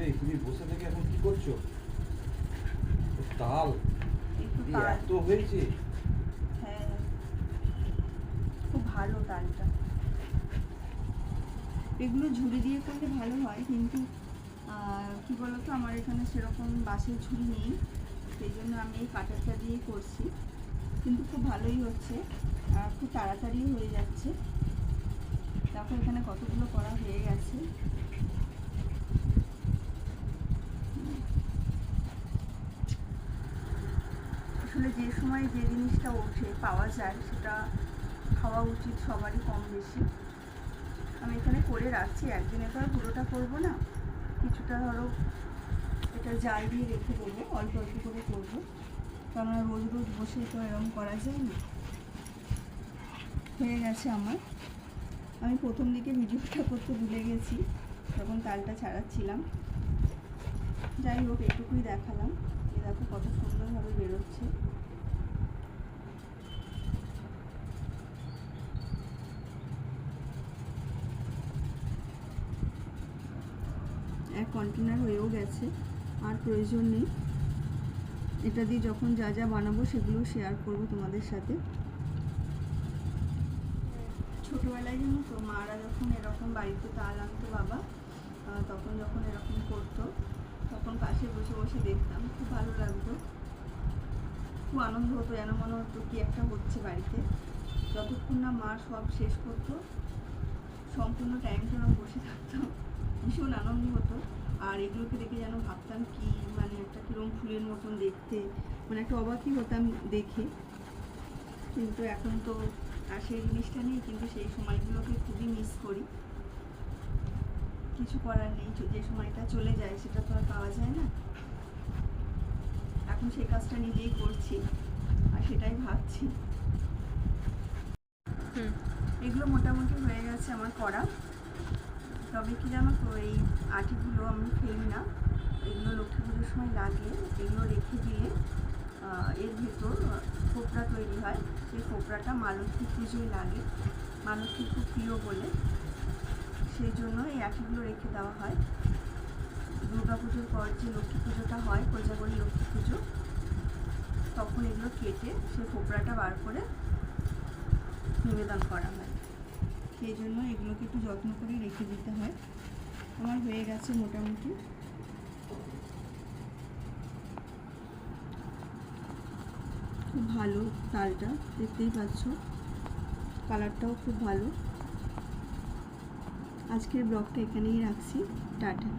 এই তুমি বসে থেকে এখন কি করছ? তাল এত হয়েছে? হ্যাঁ খুব ভালো তালটা। এগুলো ঝুড়ি দিয়ে করলে ভালো হয় কিন্তু কি বলতো আমার এখানে সেরকম বাঁশের ঝুড়ি নেই সেই জন্য আমি এই কাটারটা দিয়েই করছি। কিন্তু খুব ভালোই হচ্ছে আর খুব তাড়াতাড়ি হয়ে যাচ্ছে। দেখো এখানে কতগুলো করা হয়ে গেছে। আসলে যে সময় যে জিনিসটা ওঠে, পাওয়া যায়, সেটা খাওয়া উচিত সবারই কম বেশি। আমি এখানে করে রাখছি, একদিনে তো আর পুরোটা করব না। কিছুটা ধরো এটা জাল দিয়ে রেখে দেবো, অল্প অল্প করে করব। কারণ রোজ রোজ বসে তো এরকম করা যায় না। হয়ে গেছে আমার। আমি প্রথম দিকে ভিডিওটা করতে ভুলে গেছি তখন তালটা ছাড়াচ্ছিলাম। যাই হোক এটুকুই দেখালাম। এ দেখো কত সুন্দরভাবে বেরোচ্ছে। এক কন্টেনার হয়েও গেছে, আর প্রয়োজন নেই। এটা দিয়ে যখন যা যা বানাবো সেগুলো শেয়ার করব তোমাদের সাথে। ছোটোবেলায় জানো তো, মারা যখন এরকম বাড়িতে তাল আনতো বাবা তখন যখন এরকম পাশে বসে বসে দেখতাম, খুব ভালো লাগতো। খুব আনন্দ হতো যেন মনে হতো কি একটা হচ্ছে বাড়িতে। যতক্ষণ না মা সব শেষ করতো, সম্পূর্ণ টাইমটা আমি বসে থাকতাম। ভীষণ আনন্দ হতো। আর এগুলোকে দেখে যেন ভাবতাম কি মানে একটা কিরম ফুলের মতন দেখতে। মানে একটা অবাকই হতাম দেখে। কিন্তু এখন তো আর সেই জিনিসটা নেই, কিন্তু সেই সময়গুলোকে খুবই মিস করি। কিছু করার নেই যে সময়টা চলে যায় সেটা তো আর পাওয়া যায় না। এখন সেই কাজটা নিজেই করছি আর সেটাই ভাবছি। এগুলো মোটামুটি হয়ে গেছে আমার করা। তবে কি জানো তো এই আটিগুলো আমি ফেলি না। এগুলো লক্ষ্মী পুজোর সময় লাগে এগুলো রেখে দিয়ে এর ভেতর খোপড়া তৈরি হয়। সেই খোপড়াটা মা লক্ষ্মী পুজোয় লাগে। মা লক্ষ্মী খুব প্রিয় বলে। সেই জন্য এই আটিগুলো রেখে দেওয়া হয়। দুর্গা পুজোর পর যে লক্ষ্মী পুজোটা হয়, কোজাগরী লক্ষ্মী পুজো, তখন এগুলো কেটে সেই খোপড়াটা বার করে নিবেদন করা হয়। সেই জন্য এগুলোকে একটু যত্ন করে রেখে দিতে হয়। আমার হয়ে গেছে মোটামুটি। খুব ভালো তালটা, দেখতেই পাচ্ছ। কালারটাও খুব ভালো। আজকের ব্লগটা এখানেই রাখছি টাটা।